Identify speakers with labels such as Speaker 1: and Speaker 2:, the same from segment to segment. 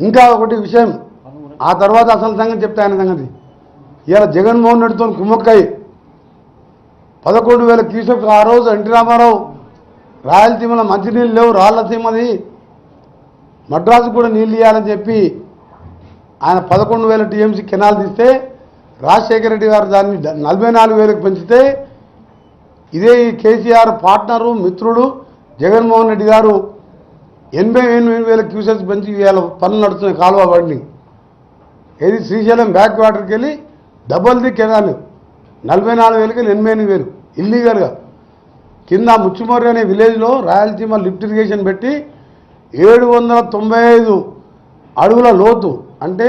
Speaker 1: ఇంకా ఒకటి విషయం. ఆ తర్వాత అసలు సంగతి చెప్తా ఆయన సంగతి. ఇలా జగన్మోహన్ రెడ్డితో కుమ్మక్కై. పదకొండు వేల క్యూసెక్ ఆ రోజు ఎన్టీ రామారావు రాయలసీమలో మంచినీళ్ళు లేవు రాళ్ళసీమది మద్రాసు కూడా నీళ్ళు ఇవ్వాలని చెప్పి ఆయన పదకొండు వేల టీఎంసీ కెనాల్ తీస్తే రాజశేఖర రెడ్డి గారు దాన్ని నలభై నాలుగు వేలకు పెంచితే ఇదే ఈ కేసీఆర్ పార్ట్నరు మిత్రుడు జగన్మోహన్ రెడ్డి గారు ఎనభై ఎనిమిది వేల క్యూసెక్స్ పెంచి ఇవాళ పనులు నడుస్తున్నాయి కాలువ బండి. ఏది శ్రీశైలం బ్యాక్ వాటర్కి వెళ్ళి డబల్ ది కెనాల్. నలభై నాలుగు వేలకి వెళ్ళి ఎనభై ఎనిమిది వేలు. ఇల్లీగల్గా కింద ముచ్చుమర్రి అనే విలేజ్లో రాయలసీమ లిఫ్ట్ ఇరిగేషన్ పెట్టి ఏడు వందల తొంభై ఐదు అడుగుల లోతు అంటే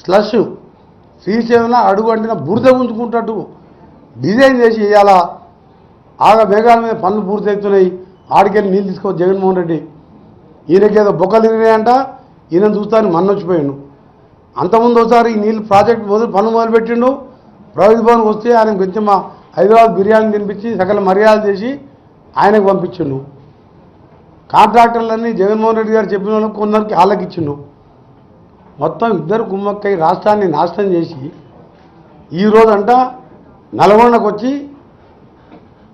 Speaker 1: స్లష్ శ్రీశైలంలో అడుగు అంటిన బురద ఉంచుకుంటట్టు డిజైన్ చేసి ఇవాళ ఆగ మేఘాల మీద పనులు పూర్తవుతున్నాయి. ఆడికెళ్ళి నీళ్ళు తీసుకోవచ్చు జగన్మోహన్ రెడ్డి. ఈయనకేదో బొక్కలు తిరిగినాయంట ఈయన చూస్తాను మన్నొచ్చిపోయాడు అంతకుముందు ఒకసారి ఈ నీళ్ళు ప్రాజెక్ట్ మొదలు పనులు మొదలుపెట్టిండు. ప్రగతి భవన్కి వస్తే ఆయన కొంచెం మా హైదరాబాద్ బిర్యానీ తినిపించి సకల మర్యాద చేసి ఆయనకు పంపించిండు. కాంట్రాక్టర్లన్నీ జగన్మోహన్ రెడ్డి గారు చెప్పిన వాళ్ళకి కొందరికి ఆలకిచ్చిండు మొత్తం ఇద్దరు కుమ్మక్కై రాష్ట్రాన్ని నాశనం చేసి ఈ రోజంట నల్గొండకు వచ్చి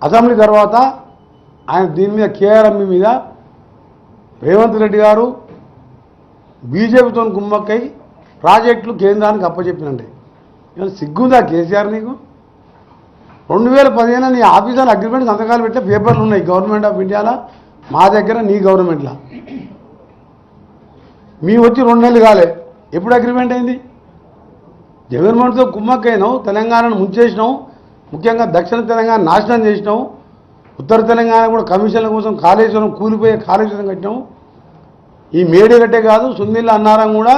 Speaker 1: అసెంబ్లీ తర్వాత ఆయన దీని మీద కేఆర్ఎంఈ మీద రేవంత్ రెడ్డి గారు బీజేపీతో కుమ్మక్కై ప్రాజెక్టులు కేంద్రానికి అప్పచెప్పినండి. ఇవాళ సిగ్గుందా కేసీఆర్ నీకు? రెండు వేల పదిహేను నీ ఆఫీసర్ అగ్రిమెంట్ సంతకాలు పెట్టే పేపర్లు ఉన్నాయి గవర్నమెంట్ ఆఫ్ ఇండియాలో మా దగ్గర నీ గవర్నమెంట్లో. మీ వచ్చి రెండు నెలలు కాలే. ఎప్పుడు అగ్రిమెంట్ అయింది? జగన్మోహన్తో కుమ్మక్కైనావు తెలంగాణను ముంచేసినావు ముఖ్యంగా దక్షిణ తెలంగాణ నాశనం చేసినావు ఉత్తర తెలంగాణ కూడా కమిషన్ల కోసం కాళేశ్వరం కూలిపోయే కాళేశ్వరం కట్టినావు ఈ మేడిగట్టే కాదు సుందిల్ల అన్నారం కూడా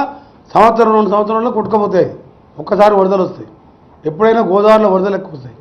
Speaker 1: సంవత్సరం రెండు సంవత్సరంలో కొట్టుకపోతాయి. ఒక్కసారి వరదలు వస్తాయి. ఎప్పుడైనా గోదావరిలో వరదలు ఎక్కువ వస్తాయి.